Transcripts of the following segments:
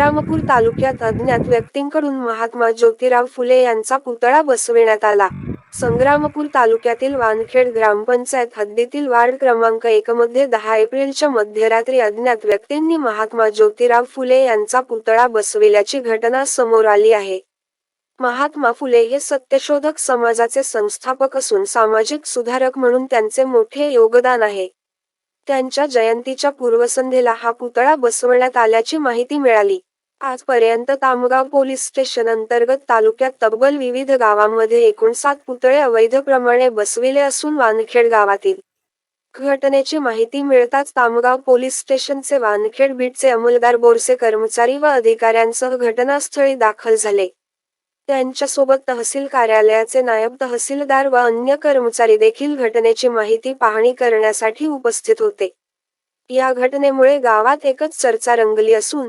संग्रामपूर तालुक्यात अज्ञात व्यक्तींकडून महात्मा ज्योतिराव फुले यांचा पुतळा बसविण्यात आला. संग्रामपूर तालुक्यातील वानखेड ग्रामपंचायत हद्दीतील वार्ड क्रमांक एक मध्ये दहा एप्रिलच्या मध्यरात्री अज्ञात व्यक्तींनी महात्मा ज्योतिराव फुले यांचा पुतळा बसविल्याची घटना समोर आली आहे. महात्मा फुले हे सत्यशोधक समाजाचे संस्थापक असून सामाजिक सुधारक म्हणून त्यांचे मोठे योगदान आहे. त्यांच्या जयंतीच्या पूर्वसंध्येला हा पुतळा बसवण्यात आल्याची माहिती मिळाली. आजपर्यंत तामगाव पोलीस स्टेशन अंतर्गत तालुक्यात तब्बल विविध गावांमध्ये एकूण सात पुतळे अवैधप्रमाणे बसविले असून वानखेड गावातील घटनेची माहिती मिळताच तामगाव पोलीस स्टेशनचे वानखेड बीटचे अंमलदार बोरसे कर्मचारी व अधिकाऱ्यांसह घटनास्थळी दाखल झाले. त्यांच्यासोबत तहसील कार्यालयाचे नायब तहसीलदार व अन्य कर्मचारी देखील घटनेची माहिती पाहणी करण्यासाठी उपस्थित होते. या घटनेमुळे गावात एकच चर्चा रंगली असून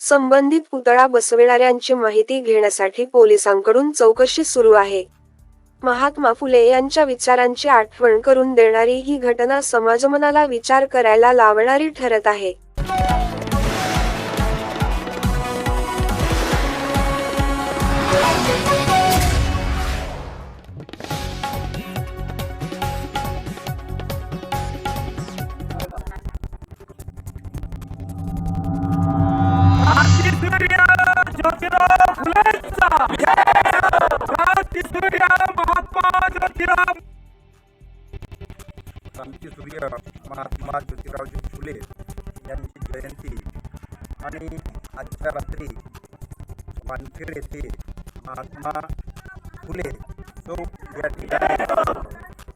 संबंधित पुतळा बसविणाऱ्यांची माहिती घेण्यासाठी पोलिसांकडून चौकशी सुरू आहे. महात्मा फुले यांच्या विचारांची आठवण करून देणारी ही घटना समाजमनाला विचार करायला लावणारी ठरत आहे. महात्मा ज्योतिरावजी फुले यांची जयंती आणि आजच्या रात्री वानखेड येथे महात्मा फुले चौक या ठिकाणी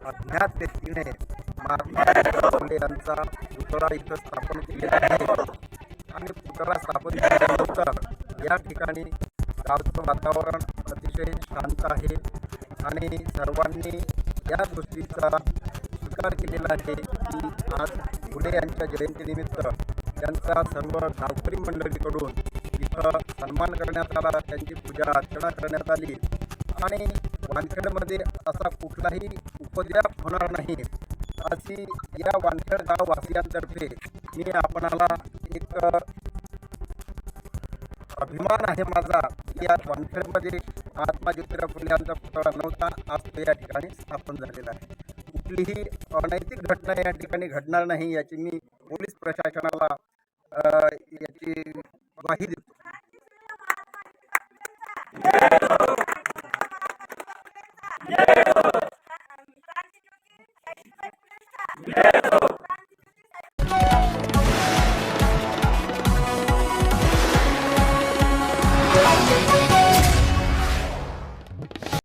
अज्ञात व्यक्तीने महात्मा फुले यांचा पुतळा इथं स्थापन केलेला आहे. आणि पुतळा स्थापन केल्यानंतर या ठिकाणी गावचं वातावरण अतिशय शांत आहे. आणि सर्वांनी या गोष्टीचा स्वीकार केलेला आहे की आज फुले यांच्या जयंतीनिमित्त त्यांचा सर्व गावकरी मंडळीकडून इथं सन्मान करण्यात आला त्यांची पूजा अर्चना करण्यात आली. आणि वानखेडमध्ये असा कुठलाही उपद्रव होणार नाही. अशी या वानखेड गाववासियांतर्फे मी आपणाला एक अभिमान आहे माझा की या वानखेडमध्ये महात्मा ज्योतिराव फुले यांचा पुतळा नव्हता आज तो या ठिकाणी स्थापन झालेला आहे. कुठलीही अनैतिक घटना या घटना नहीं नाही मी पोलीस प्रशासना ग्वाही जय हो.